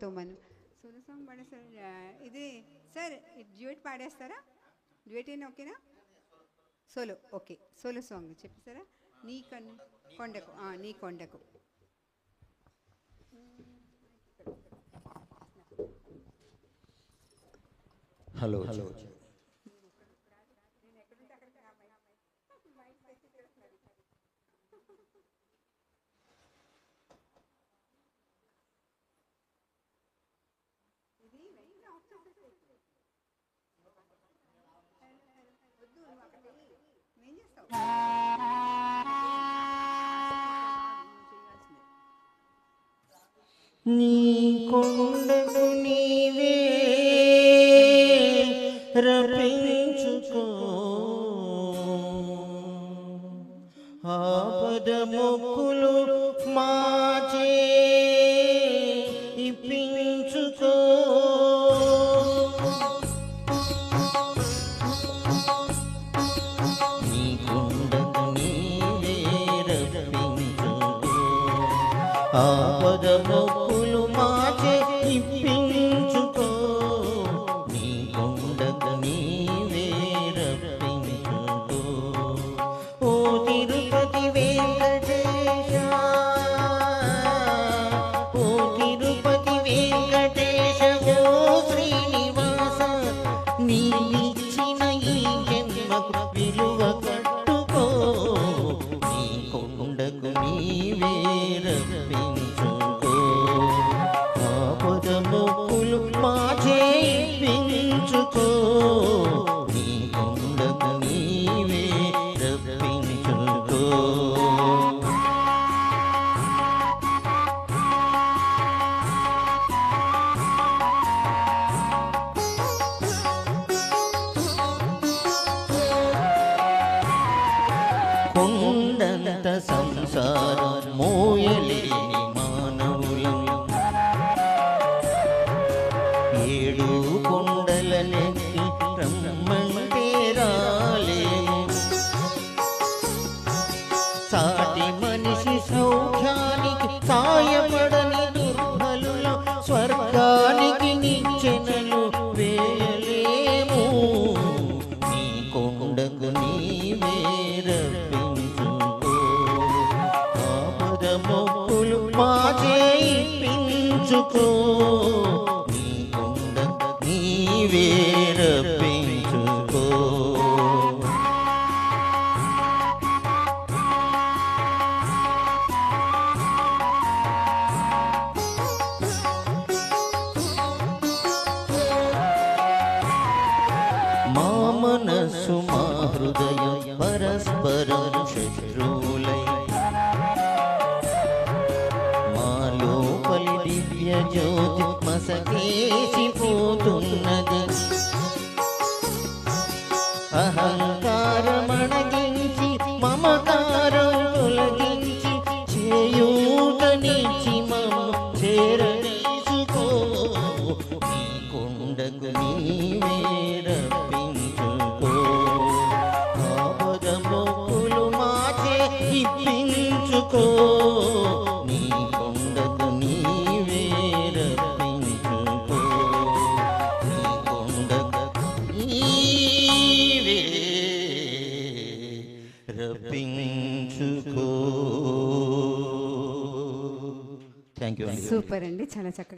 సాంగ్తో మనం. Solo song పాడేస్తారు ఆ, ఇది సార్ డ్యూట్ పాడేస్తారా? డ్యూట్ అయినా ఓకేనా? సోలో ఓకే సోలో సాంగ్ చెప్పేసారా నీ కన్ను కొండకు నీ కొండకు. హలో. హలో. నీ కొండకు నీవే. రపించుకో ఆపద మొక్కులు మాచే. ఇప్పించుకో. నీ కొండకు నీవే. రపించుకో ఆపద మొక్కులు కొండంత సంసారం మోయలేని మానవులం. ఏడు కొండలనెక్కి రమ్మంటే రాలేము సాటి మనిషి సౌఖ్యానికి సాయపడని దుర్బలుల స్వర్గా రప్పించుకో ఆపద మొక్కులు మాచే నీ కొండకు నీవే రప్పించుకో. మా మా హృదయం మసకేసిపోతున్నది అహంకారమణగించి మమకారం తొలగించి చేయూతనిచ్చి మమ్మ చేరదీసుకో నీ కొండకు నీవే ఆపద మొక్కులు మాచే ఇప్పించుకో. థ్యాంక్ యూ సూపర్ అండి. చాలా చక్కగా